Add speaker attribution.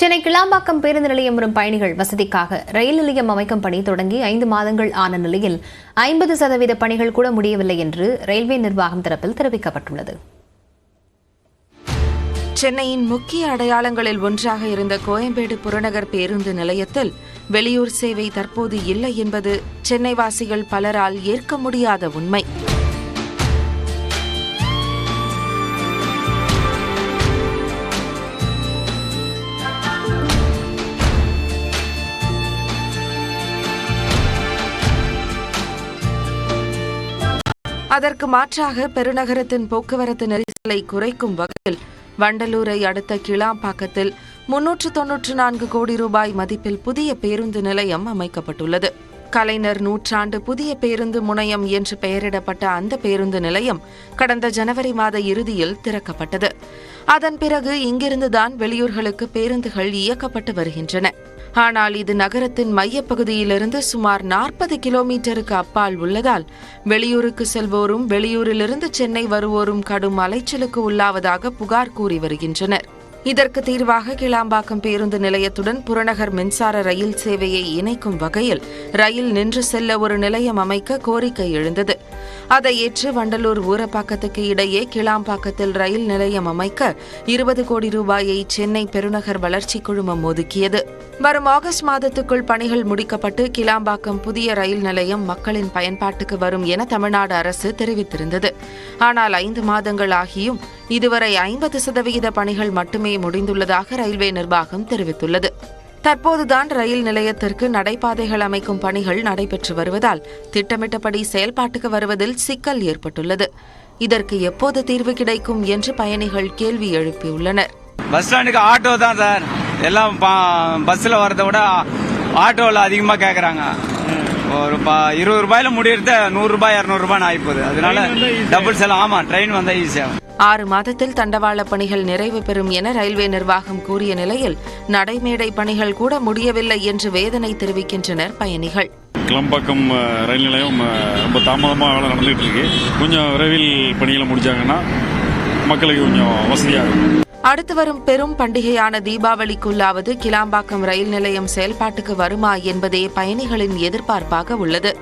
Speaker 1: சென்னை கிளாம்பாக்கம் பேருந்து நிலையம் வரும் பயணிகள் வசதிக்காக ரயில் நிலையம் அமைக்கும் பணி தொடங்கி ஐந்து மாதங்கள் ஆன நிலையில் ஐம்பது சதவீத பணிகள் கூட முடியவில்லை என்று ரயில்வே நிர்வாகம் தரப்பில் தெரிவிக்கப்பட்டுள்ளது.
Speaker 2: சென்னையின் முக்கிய அடையாளங்களில் ஒன்றாக இருந்த கோயம்பேடு புறநகர் பேருந்து நிலையத்தில் வெளியூர் சேவை தற்போது இல்லை என்பது சென்னைவாசிகள் பலரால் ஏற்க முடியாத உண்மை. அதற்கு மாற்றாக பெருநகரத்தின் போக்குவரத்து நெரிசலை குறைக்கும் வகையில் வண்டலூரை அடுத்த கிளாம்பாக்கத்தில் முன்னூற்று தொன்னூற்று நான்கு கோடி ரூபாய் மதிப்பில் புதிய பேருந்து நிலையம் அமைக்கப்பட்டுள்ளது. கலைஞர் நூற்றாண்டு புதிய பேருந்து முனையம் என்று பெயரிடப்பட்ட அந்த பேருந்து நிலையம் கடந்த ஜனவரி மாத இறுதியில் திறக்கப்பட்டது. அதன் பிறகு இங்கிருந்துதான் வெளியூர்களுக்கு பேருந்துகள் இயக்கப்பட்டு வருகின்றன. ஆனால் இது நகரத்தின் மையப்பகுதியிலிருந்து சுமார் நாற்பது கிலோமீட்டருக்கு அப்பால் உள்ளதால் வெளியூருக்கு செல்வோரும் வெளியூரிலிருந்து சென்னை வருவோரும் கடும் அலைச்சலுக்கு உள்ளாவதாக புகார் கூறி வருகின்றனர். இதற்கு தீர்வாக கிளாம்பாக்கம் பேருந்து நிலையத்துடன் புறநகர் மின்சார ரயில் சேவையை இணைக்கும் வகையில் ரயில் நின்று செல்ல ஒரு நிலையம் அமைக்க கோரிக்கை எழுந்தது. அதை ஏற்று வண்டலூர் ஊரப்பாக்கத்துக்கு இடையே கிளாம்பாக்கத்தில் ரயில் நிலையம் அமைக்க இருபது கோடி ரூபாயை சென்னை பெருநகர் வளர்ச்சி குழுமம் ஒதுக்கியது. வரும் ஆகஸ்ட் மாதத்துக்குள் பணிகள் முடிக்கப்பட்டு கிளாம்பாக்கம் புதிய ரயில் நிலையம் மக்களின் பயன்பாட்டுக்கு வரும் என தமிழ்நாடு அரசு தெரிவித்திருந்தது. ஆனால் ஐந்து மாதங்கள் ஆகியும் இதுவரை ஐம்பது சதவிகித பணிகள் மட்டுமே முடிந்துள்ளதாக ரயில்வே நிர்வாகம் தெரிவித்துள்ளது. தற்போதுதான் ரயில் நிலையத்திற்கு நடைபாதைகள் அமைக்கும் பணிகள் நடைபெற்று வருவதால் திட்டமிட்டபடி செயல்பாட்டுக்கு வருவதில் சிக்கல் ஏற்பட்டுள்ளது. இதற்கு எப்போது தீர்வு கிடைக்கும் என்று பயணிகள் கேள்வி எழுப்பியுள்ளனர்.
Speaker 3: பஸ் ஸ்டாண்டுக்கு ஆட்டோ தான் சார். எல்லாம் பஸ்ஸில் வரதை விட ஆட்டோவில் அதிகமாக கேட்குறாங்க ஒரு இருபது ரூபாயில முடியறது நூறு ரூபாய் இரநூறு ரூபாய் ஆகிப்போகுது அதனால டபுள் செல் ஆமா ட்ரெயின் வந்தா ஈஸியாகும்
Speaker 2: ஆறு மாதத்தில் தண்டவாள பணிகள் நிறைவு பெறும் என ரயில்வே நிர்வாகம் கூறிய நிலையில் நடைமேடை பணிகள் கூட முடியவில்லை என்று வேதனை தெரிவிக்கின்றனர் பயணிகள்.
Speaker 4: கிளம்பாக்கம் ரயில் நிலையம் ரொம்ப தாமதமாக வேலை நடந்துகிட்டு இருக்கு. கொஞ்சம் விரைவில் பணிகளை முடிச்சாங்கன்னா மக்களுக்கு கொஞ்சம் வசதியாக இருக்கும்.
Speaker 2: அடுத்து வரும் பெரும் பண்டிகையான தீபாவளிக்குள்ளாவது கிளாம்பாக்கம் ரயில் நிலையம் செயல்பாட்டுக்கு வருமா என்பதே பயணிகளின் எதிர்பார்ப்பாக உள்ளது.